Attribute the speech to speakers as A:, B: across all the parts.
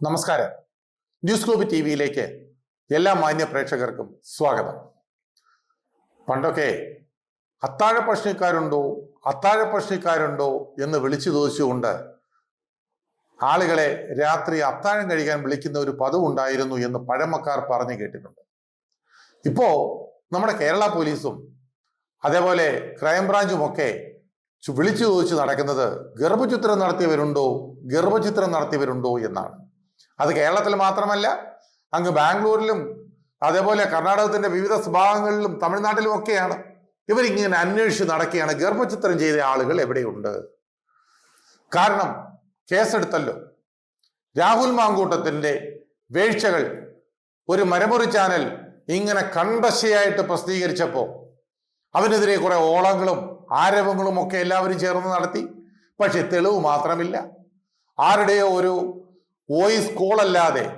A: നമസ്കാരം. News globe T വിയിലേക്ക് എല്ലാ മാന്യ പ്രേക്ഷകർക്കും സ്വാഗതം. പണ്ടൊക്കെ അത്താഴ പ്രശ്നക്കാരുണ്ടോ അത്താഴ പ്രശ്നക്കാരുണ്ടോ എന്ന് വിളിച്ചു ചോദിച്ചുകൊണ്ട് ആളുകളെ രാത്രി അത്താഴം കഴിക്കാൻ വിളിക്കുന്ന ഒരു പദവുണ്ടായിരുന്നു എന്ന് പഴമക്കാർ പറഞ്ഞു കേട്ടിട്ടുണ്ട്. ഇപ്പോ നമ്മുടെ കേരള പോലീസും അതേപോലെ ക്രൈംബ്രാഞ്ചും ഒക്കെ വിളിച്ചു ചോദിച്ച് നടക്കുന്നത് ഗർഭചിത്രം നടത്തിയവരുണ്ടോ ഗർഭചിത്രം നടത്തിയവരുണ്ടോ എന്നാണ്. അത് കേരളത്തിൽ മാത്രമല്ല അങ്ങ് ബാംഗ്ലൂരിലും അതേപോലെ കർണാടകത്തിന്റെ വിവിധ സ്വഭാവങ്ങളിലും തമിഴ്നാട്ടിലും ഒക്കെയാണ്. ഇവരിങ്ങനെ അന്വേഷിച്ച് നടക്കുകയാണ്. ഗർഭചിത്രം ചെയ്ത ആളുകൾ എവിടെയുണ്ട്? കാരണം കേസെടുത്തല്ലോ. രാഹുൽ മാങ്കൂട്ടത്തിന്റെ വേഴ്ചകൾ ഒരു മരമുറി ചാനൽ ഇങ്ങനെ കണ്ടശയായിട്ട് പ്രസിദ്ധീകരിച്ചപ്പോൾ അവനെതിരെ കുറെ ഓളങ്ങളും ആരവങ്ങളും ഒക്കെ എല്ലാവരും ചേർന്ന് നടത്തി. പക്ഷെ തെളിവ് മാത്രമില്ല. ആരുടെയോ ഒരു വോയിസ് കോൾ അല്ലാതെ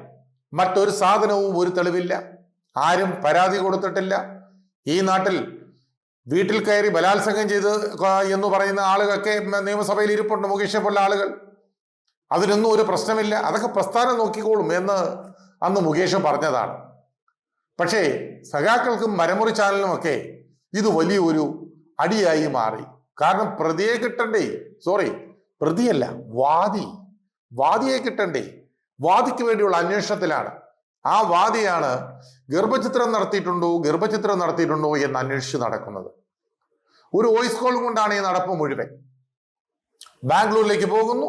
A: മറ്റൊരു സാധനവും ഒരു തെളിവില്ല. ആരും പരാതി കൊടുത്തിട്ടില്ല. ഈ നാട്ടിൽ വീട്ടിൽ കയറി ബലാത്സംഗം ചെയ്ത് എന്ന് പറയുന്ന ആളുകളൊക്കെ നിയമസഭയിൽ ഇരിപ്പുണ്ട് മുകേഷെ പോലുള്ള ആളുകൾ. അതിനൊന്നും ഒരു പ്രശ്നമില്ല. അതൊക്കെ പ്രസ്ഥാനം നോക്കിക്കോളും എന്ന് അന്ന് മുകേഷ് പറഞ്ഞതാണ്. പക്ഷേ സഖാക്കൾക്കും മരമുറി ചാനലിനുമൊക്കെ ഇത് വലിയൊരു അടിയായി മാറി. കാരണം പ്രതിയെ കിട്ടണ്ടേ? സോറി പ്രതിയല്ല വാദി. വാദിയെ കിട്ടണ്ടേ? വാദിക്ക് വേണ്ടിയുള്ള അന്വേഷണത്തിലാണ്. ആ വാദിയാണ് ഗർഭചിത്രം നടത്തിയിട്ടുണ്ടോ ഗർഭചിത്രം നടത്തിയിട്ടുണ്ടോ എന്ന് അന്വേഷിച്ച് നടക്കുന്നത്. ഒരു വോയിസ് കോൾ കൊണ്ടാണ് ഈ നടപ്പ് മുഴുവൻ. ബാംഗ്ലൂരിലേക്ക് പോകുന്നു.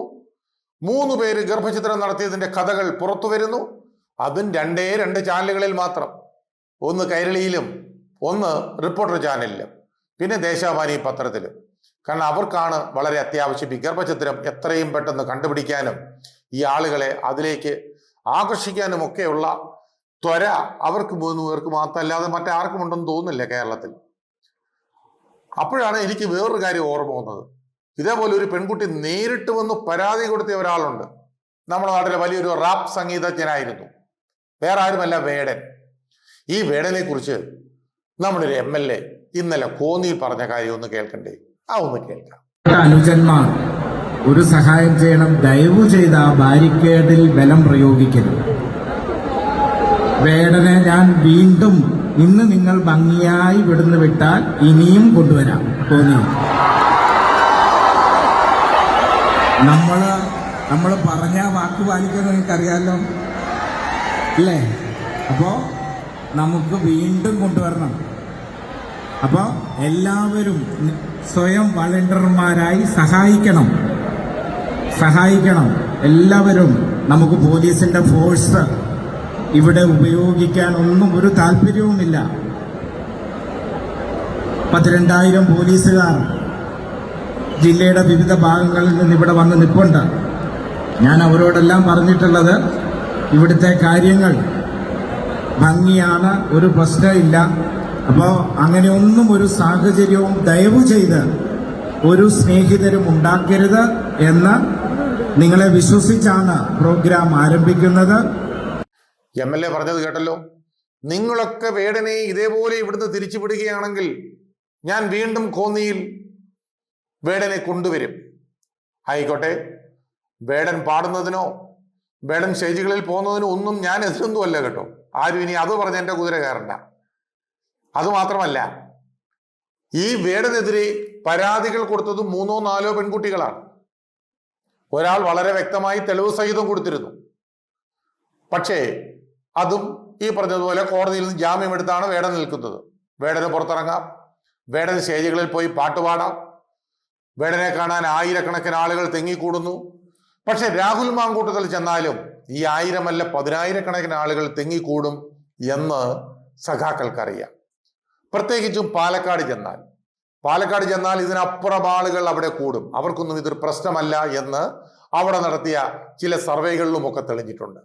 A: മൂന്ന് പേര് ഗർഭചിത്രം നടത്തിയതിന്റെ കഥകൾ പുറത്തു വരുന്നു. അതും രണ്ടേ രണ്ട് ചാനലുകളിൽ മാത്രം. ഒന്ന് കൈരളിയിലും ഒന്ന് റിപ്പോർട്ടർ ചാനലിലും പിന്നെ ദേശാഭാനി പത്രത്തിലും. കാരണം അവർക്കാണ് വളരെ അത്യാവശ്യം ഈ ഗർഭചിത്രം എത്രയും പെട്ടെന്ന് കണ്ടുപിടിക്കാനും ഈ ആളുകളെ അതിലേക്ക് ആകർഷിക്കാനും ഒക്കെയുള്ള ത്വര അവർക്ക് മൂന്ന് പേർക്ക് മാത്രമല്ലാതെ മറ്റാർക്കും ഉണ്ടെന്ന് തോന്നുന്നില്ല കേരളത്തിൽ. അപ്പോഴാണ് എനിക്ക് വേറൊരു കാര്യം ഓർമ്മ വന്നത്. ഇതേപോലെ ഒരു പെൺകുട്ടി നേരിട്ട് വന്ന് പരാതി കൊടുത്തിയ ഒരാളുണ്ട്. നമ്മുടെ നാട്ടിലെ വലിയൊരു റാപ്പ് സംഗീതജ്ഞനായിരുന്നു. വേറെ ആരുമല്ല വേടൻ. ഈ വേടനെ കുറിച്ച് നമ്മുടെ ഒരു എം എൽ എ ഇന്നലെ കോന്നിയിൽ പറഞ്ഞ കാര്യം ഒന്ന് കേൾക്കണ്ടേ? ആ ഒന്ന് കേൾക്കാം.
B: അനുജന്മാർ. ഒരു സഹായം ചെയ്യണം. ദയവ് ചെയ്ത് ആ ബാരിക്കേഡിൽ ബലം പ്രയോഗിക്കരുത്. വേടനെ ഞാൻ വീണ്ടും ഇന്ന് നിങ്ങൾ ഭംഗിയായി വിടുന്ന് വിട്ടാൽ ഇനിയും കൊണ്ടുവരാം. തോന്നി? നമ്മൾ നമ്മൾ പറഞ്ഞ വാക്ക് പാലിക്കാൻ നിങ്ങൾക്കറിയാലോ? അല്ലേ? അപ്പോ നമുക്ക് വീണ്ടും കൊണ്ടുവരണം. അപ്പോൾ എല്ലാവരും സ്വയം വളണ്ടിയർമാരായി സഹായിക്കണം. സഹായിക്കണം. എല്ലാവരും നമുക്ക് പോലീസിന്റെ ഫോഴ്സ് ഇവിടെ ഉപയോഗിക്കാൻ ഒന്നും ഒരു താല്പര്യവുമില്ല. പത്തിരണ്ടായിരം പോലീസുകാർ ജില്ലയുടെ വിവിധ ഭാഗങ്ങളിൽ നിന്ന് ഇവിടെ വന്ന് നിൽപ്പുണ്ട് ഞാൻ അവരോടെല്ലാം പറഞ്ഞിട്ടുള്ളത് ഇവിടുത്തെ കാര്യങ്ങൾ. ഭംഗിയാണ് ഒരു പ്രശ്നമില്ല. അപ്പോൾ അങ്ങനെയൊന്നും ഒരു സാഹചര്യവും ദയവ് ചെയ്ത് ഒരു സ്നേഹിതരും ഉണ്ടാക്കരുത് എന്ന് നിങ്ങളെ വിശ്വസിച്ചാണ് പ്രോഗ്രാം ആരംഭിക്കുന്നത്.
A: എം എൽ എ പറഞ്ഞത് കേട്ടല്ലോ. നിങ്ങളൊക്കെ വേടനെ ഇതേപോലെ ഇവിടുന്ന് തിരിച്ചുവിടുകയാണെങ്കിൽ ഞാൻ വീണ്ടും കോന്നിയിൽ വേടനെ കൊണ്ടുവരും. ആയിക്കോട്ടെ. വേടൻ പാടുന്നതിനോ വേടൻ സ്റ്റേജുകളിൽ പോകുന്നതിനോ ഒന്നും ഞാൻ എതിരൊന്നും അല്ല കേട്ടോ. ആരും ഇനി അത് പറഞ്ഞ് എന്റെ കുതിര കയറണ്ട. അതുമാത്രമല്ല ഈ വേടനെതിരെ പരാതികൾ കൊടുത്തത് മൂന്നോ നാലോ പെൺകുട്ടികളാണ്. ഒരാൾ വളരെ വ്യക്തമായി തെളിവ് സഹിതം കൊടുത്തിരുന്നു. പക്ഷേ അതും ഈ പറഞ്ഞതുപോലെ കോടതിയിൽ നിന്ന് ജാമ്യം എടുത്താണ് വേടൻ നിൽക്കുന്നത്. വേടന് പുറത്തിറങ്ങാം. വേടൻ സ്റ്റേജുകളിൽ പോയി പാട്ടുപാടാം വേടനെ കാണാൻ ആയിരക്കണക്കിന് ആളുകൾ തെങ്ങിക്കൂടുന്നു. പക്ഷെ രാഹുൽ മാങ്കൂട്ടത്തിൽ ചെന്നാലും ഈ ആയിരമല്ല പതിനായിരക്കണക്കിന് ആളുകൾ തെങ്ങിക്കൂടും എന്ന് സഖാക്കൾക്കറിയാം. പ്രത്യേകിച്ചും പാലക്കാട് ചെന്നാൽ പാലക്കാട് ചെന്നാൽ ഇതിനപ്പുറം ആളുകൾ അവിടെ കൂടും. അവർക്കൊന്നും ഇതൊരു പ്രശ്നമല്ല എന്ന് അവിടെ നടത്തിയ ചില സർവേകളിലും ഒക്കെ തെളിഞ്ഞിട്ടുണ്ട്.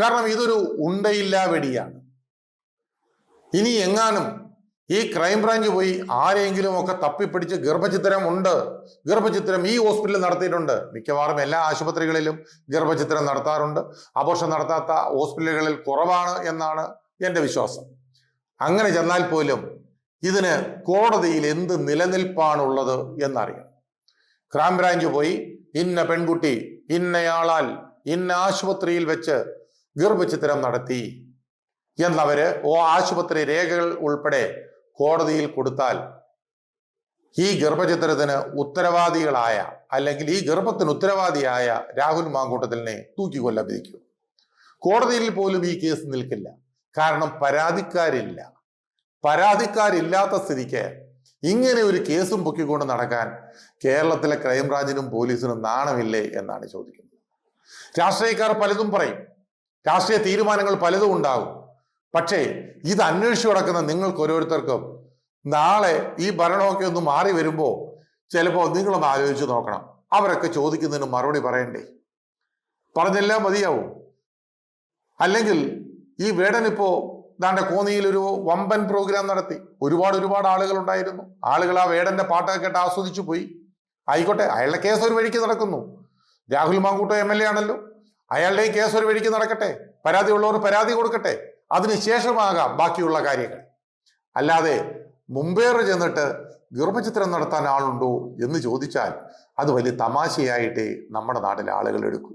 A: കാരണം ഇതൊരു ഉണ്ടയില്ലാ വെടിയാണ്. ഇനി എങ്ങാനും ഈ ക്രൈംബ്രാഞ്ച് പോയി ആരെങ്കിലും ഒക്കെ തപ്പിപ്പിടിച്ച് ഗർഭചിത്രം ഉണ്ട്. ഗർഭചിത്രം ഈ ഹോസ്പിറ്റലിൽ നടത്തിയിട്ടുണ്ട്. മിക്കവാറും എല്ലാ ആശുപത്രികളിലും ഗർഭചിത്രം നടത്താറുണ്ട്. അപോഷം നടത്താത്ത ഹോസ്പിറ്റലുകളിൽ കുറവാണ് എന്നാണ് എന്റെ വിശ്വാസം. അങ്ങനെ ചെന്നാൽ പോലും ഇതിന് കോടതിയിൽ എന്ത് നിലനിൽപ്പാണുള്ളത് എന്നറിയാം. ക്രൈംബ്രാഞ്ച് പോയി ഇന്ന പെൺകുട്ടി ഇന്നയാളാൽ ഇന്ന ആശുപത്രിയിൽ വെച്ച് ഗർഭചിത്രം നടത്തി. എന്നവര് ഓ ആശുപത്രി രേഖകൾ ഉൾപ്പെടെ കോടതിയിൽ കൊടുത്താൽ ഈ ഗർഭചിത്രത്തിന് ഉത്തരവാദികളായ അല്ലെങ്കിൽ ഈ ഗർഭത്തിന് ഉത്തരവാദിയായ രാഹുൽ മാങ്കൂട്ടത്തിലിനെ തൂക്കിക്കൊല്ലാൻ വിധിക്കും. കോടതിയിൽ പോലും ഈ കേസ് നിൽക്കില്ല. കാരണം പരാതിക്കാരില്ല. പരാതിക്കാരില്ലാത്ത സ്ഥിതിക്ക് ഇങ്ങനെ ഒരു കേസും പൊക്കിക്കൊണ്ട് നടക്കാൻ കേരളത്തിലെ ക്രൈംബ്രാഞ്ചിനും പോലീസിനും നാണമില്ലേ എന്നാണ് ചോദിക്കുന്നത്. രാഷ്ട്രീയക്കാർ പലതും പറയും. രാഷ്ട്രീയ തീരുമാനങ്ങൾ പലതും ഉണ്ടാകും. പക്ഷേ ഇത് അന്വേഷിച്ചു കിടക്കുന്ന നിങ്ങൾക്ക് ഓരോരുത്തർക്കും നാളെ ഈ ഭരണമൊക്കെ ഒന്ന് മാറി വരുമ്പോൾ ചിലപ്പോൾ നിങ്ങളൊന്ന് ആലോചിച്ച് നോക്കണം. അവരൊക്കെ ചോദിക്കുന്നതിന് മറുപടി പറയണ്ടേ? പറഞ്ഞെല്ലാം മതിയാവും. അല്ലെങ്കിൽ ഈ വേടനിപ്പോ ദാണ്ട കോന്നിയിൽ ഒരു വമ്പൻ പ്രോഗ്രാം നടത്തി. ഒരുപാട് ഒരുപാട് ആളുകൾ ഉണ്ടായിരുന്നു ആളുകൾ ആ വേടന്റെ പാട്ടൊക്കെ കേട്ട് ആസ്വദിച്ചു പോയി. ആയിക്കോട്ടെ അയാളുടെ കേസ് ഒരു വഴിക്ക് നടക്കുന്നു. Rahul Mamkootathil M L A ആണല്ലോ. അയാളുടെ കേസ് ഒരു വഴിക്ക് നടക്കട്ടെ. പരാതി ഉള്ളവർ പരാതി കൊടുക്കട്ടെ. അതിനുശേഷമാകാം ബാക്കിയുള്ള കാര്യങ്ങൾ. അല്ലാതെ മുമ്പേറെ ചെന്നിട്ട് ഗർഭചിത്രം നടത്താൻ ആളുണ്ടോ എന്ന് ചോദിച്ചാൽ അത് വലിയ തമാശയായിട്ടേ നമ്മുടെ നാട്ടിലെ ആളുകൾ എടുക്കൂ.